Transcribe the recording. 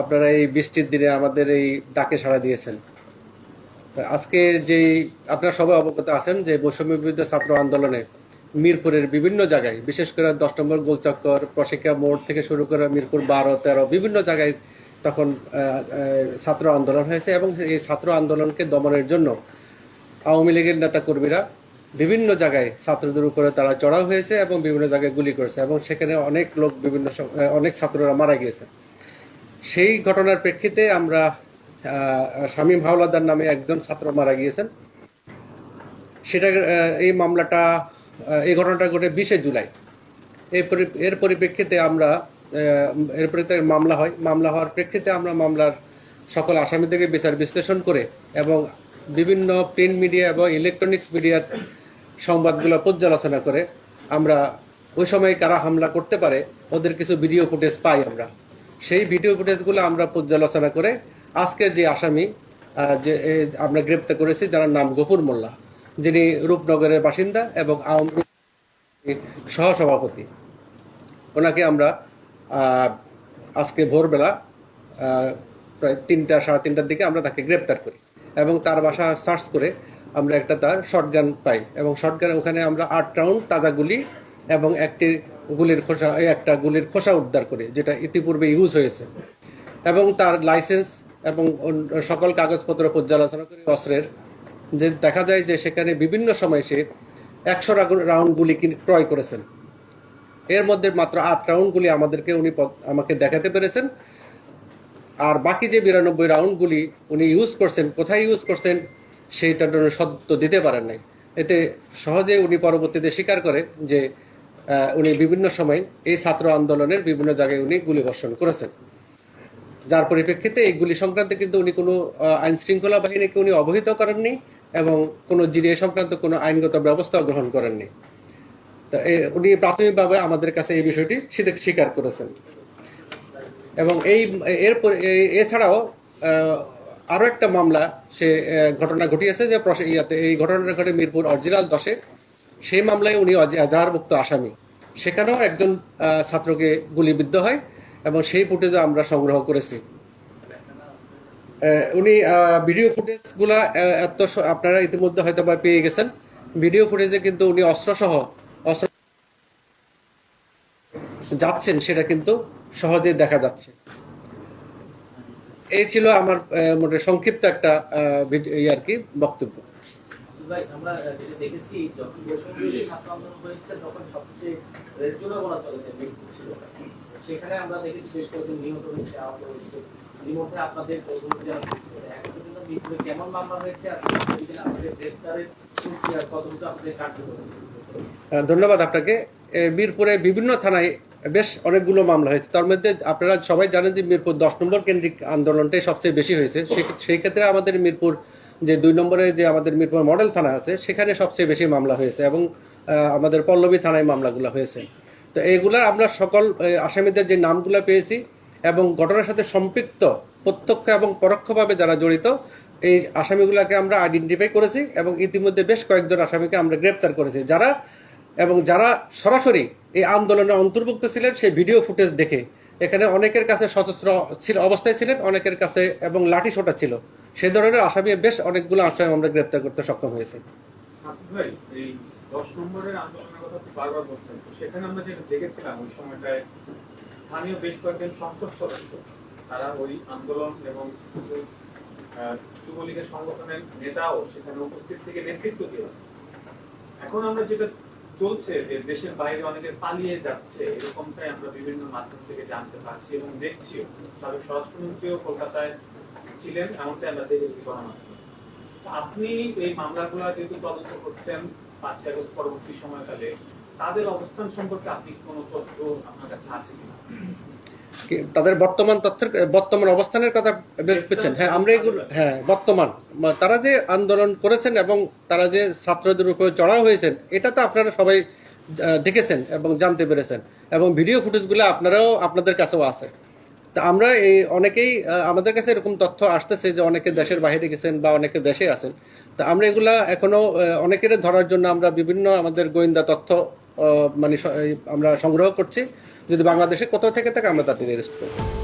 আপনারা এই বৃষ্টির দিনে আমাদের এই ডাকে সাড়া দিয়েছেন। আজকে যে আপনারা সবাই অবগত আছেন যে বৈষম্য বিরুদ্ধ ছাত্র আন্দোলনে মিরপুরের বিভিন্ন জায়গায়, বিশেষ করে দশ নম্বর গোলচক্কর প্রশিক্ষা মোড় থেকে শুরু করে মিরপুর বারো, তেরো, বিভিন্ন জায়গায় তখন ছাত্র আন্দোলন হয়েছে এবং এই ছাত্র আন্দোলনকে দমনের জন্য আওয়ামী লীগের নেতা কর্মীরা বিভিন্ন জায়গায় ছাত্রদের উপরে তারা চড়াও হয়েছে এবং বিভিন্ন জায়গায় গুলি করেছে এবং সেখানে অনেক লোক বিভিন্ন অনেক ছাত্ররা মারা গিয়েছে। সেই ঘটনার প্রেক্ষিতে আমরা শামীম হাওলাদার নামে একজন ছাত্র মারা গিয়েছেন। সেটা এই মামলাটা এই ঘটনাটা ঘটে বিশে জুলাই। এর পরিপ্রেক্ষিতে আমরা এর মামলা হয়। মামলা হওয়ার প্রেক্ষিতে আমরা মামলার সকল আসামিদেরকে বিচার বিশ্লেষণ করে এবং বিভিন্ন প্রিন্ট মিডিয়া এবং ইলেকট্রনিক্স মিডিয়ার সংবাদগুলো পর্যালোচনা করে আমরা ওই সময় কারা হামলা করতে পারে, ওদের কিছু ভিডিও ফুটেজ পাই আমরা। সেই ভিডিও ফুটেজগুলো আমরা পর্যালোচনা করে আজকের যে আসামি যে আমরা গ্রেপ্তার করেছি, যার নাম গফুর মোল্লা। যিনি রূপনগরের বাসিন্দা এবং আওয়ামী সহসভাপতি। ওনাকে আমরা আজকে ভোরবেলা প্রায় তিনটা, সাড়ে তিনটার দিকে আমরা তাকে গ্রেপ্তার করি এবং তার বাসা সার্চ করে আমরা একটা তার শটগান পাই। এবং শটগান ওখানে আমরা আট রাউন্ড তাজা গুলি এবং একটি গুলির খোসা একটা গুলির খোসা উদ্ধার করি, যেটা ইতিপূর্বে ইউজ হয়েছে। এবং তার লাইসেন্স এবং সকল কাগজপত্র পর্যালোচনা করে অস্ত্রের। যে দেখা যায় যে সেখানে বিভিন্ন সময় সে একশো রাউন্ড গুলি ক্রয় করেছেন। এর মধ্যে মাত্র আট রাউন্ড গুলি আমাদেরকে উনি আমাকে দেখাতে পেরেছেন। আর বাকি যে বিরানব্বই রাউন্ড গুলি উনি ইউজ করছেন, কোথায় ইউজ করছেন সেইটার জন্য সত্য দিতে পারেন নাই। এতে সহজে উনি পরবর্তীতে স্বীকার করে যে উনি বিভিন্ন সময় এই ছাত্র আন্দোলনের বিভিন্ন জায়গায় উনি গুলি বর্ষণ করেছেন। যার পরিপ্রেক্ষিতে এই গুলি সংক্রান্তে কিন্তু উনি কোনো আইন শৃঙ্খলা বাহিনীকে উনি অবহিত করেননি এবং কোনো জিডিএ সংক্রান্ত কোনো আইনগত ব্যবস্থা গ্রহণ করেননি। উনি প্রাথমিকভাবে আমাদের কাছে এই বিষয়টি স্বীকার করেছেন। এবং এই, এরপর এছাড়াও আহ, আরও একটা মামলা সে ঘটনা ঘটিয়েছে যে ইয়াতে এই ঘটনাটা ঘটে মিরপুর অরিজিনাল দশে। সেই মামলায় উনি এজাহারভুক্ত আসামি। সেখানেও একজন ছাত্রকে গুলিবিদ্ধ হয় এবং সেই ফুটেজও আমরা সংগ্রহ করেছি। উনি ভিডিও ফুটেজগুলা এত আপনারা ইতিমধ্যে হয়তো বা পেয়ে গেছেন। ভিডিও ফুটেজে কিন্তু উনি অস্ত্র সহ অস্ত্র যাচ্ছেন সেটা কিন্তু সহজে দেখা যাচ্ছে। এই ছিল আমার মোটে সংক্ষিপ্ত একটা এই আর কি বক্তব্য। আমরা যেটা দেখেছি যখন ছাত্র আন্দোলন হয়েছে তখন সবচেয়ে বলা ছিল। সেখানে আমরা দেখেছি নিহত হয়েছে আহত হয়েছে। এর আপনাদের কেমন মামলা হয়েছে ধন্যবাদ আপনাকে। বীরপুরে বিভিন্ন থানায় বেশ অনেকগুলো মামলা হয়েছে। তার মধ্যে আপনারা সবাই জানেন যে মিরপুর দশ নম্বর কেন্দ্রিক আন্দোলনটাই সবচেয়ে বেশি হয়েছে। সেই ক্ষেত্রে আমাদের মিরপুর যে দুই নম্বরে যে আমাদের মিরপুর মডেল থানা আছে, সেখানে সবচেয়ে বেশি মামলা হয়েছে এবং আমাদের পল্লবী থানায় মামলাগুলো হয়েছে। তো এইগুলা আমরা সকল আসামিদের যে নামগুলো পেয়েছি এবং ঘটনার সাথে সম্পৃক্ত প্রত্যক্ষ এবং পরোক্ষভাবে যারা জড়িত, এই আসামিগুলোকে আমরা আইডেন্টিফাই করেছি এবং ইতিমধ্যে বেশ কয়েকজন আসামিকে আমরা গ্রেপ্তার করেছি। যারা এবং যারা সরাসরি এই আন্দোলনে অন্তর্ভুক্ত ছিলেন সেই ভিডিও ফুটেজ দেখে। এখানে অনেকের কাছে সশস্ত্র ছিল অবস্থায় ছিলেন, অনেকের কাছে এবং লাঠি সোটা ছিল। সেই ধরনের আসামি বেশ অনেকগুলো আসামি আমরা গ্রেপ্তার করতে সক্ষম হয়েছি। দশ নম্বরের বেশ সদস্য, তারা ওই আন্দোলন এবং নেতাও সেখানে এখন আমরা যেটা চলছে যে দেশের বাইরে অনেকে পালিয়ে যাচ্ছে, এরকমটাই আমরা বিভিন্ন মাধ্যম থেকে জানতে পারছি এবং দেখছি। তবে স্বরাষ্ট্রমন্ত্রীও কলকাতায় ছিলেন, এমনটাই আমরা দেখেছি গণমাধ্যমে। আপনি এই মামলাগুলো যেহেতু তদন্ত করছেন পাঁচই আগস্ট পরবর্তী সময়কালে, তাদের অবস্থান সম্পর্কে আপনি কোনো তথ্য আপনার কাছে আছে কিনা? তাদের বর্তমান তথ্যের, বর্তমান অবস্থানের কথা পেয়েছেন হ্যাঁ আমরা এগুলো হ্যাঁ বর্তমান। তারা যে আন্দোলন করেছেন এবং তারা যে ছাত্রদের উপরে চড়াও হয়েছেন, এটা তো আপনারা সবাই দেখেছেন এবং জানতে পেরেছেন। এবং ভিডিও ফুটেজগুলো আপনারাও আপনাদের কাছেও আছে। তা আমরা এই, অনেকেই আমাদের কাছে এরকম তথ্য আসতেছে যে অনেকে দেশের বাইরে গেছেন বা অনেকে দেশে আছেন। তা আমরা এগুলা এখনও অনেকের ধরার জন্য আমরা বিভিন্ন আমাদের গোয়েন্দা তথ্য মানে আমরা সংগ্রহ করছি। যদি বাংলাদেশে কোথাও থেকে থাকে আমরা তাদের রেস্ট করব।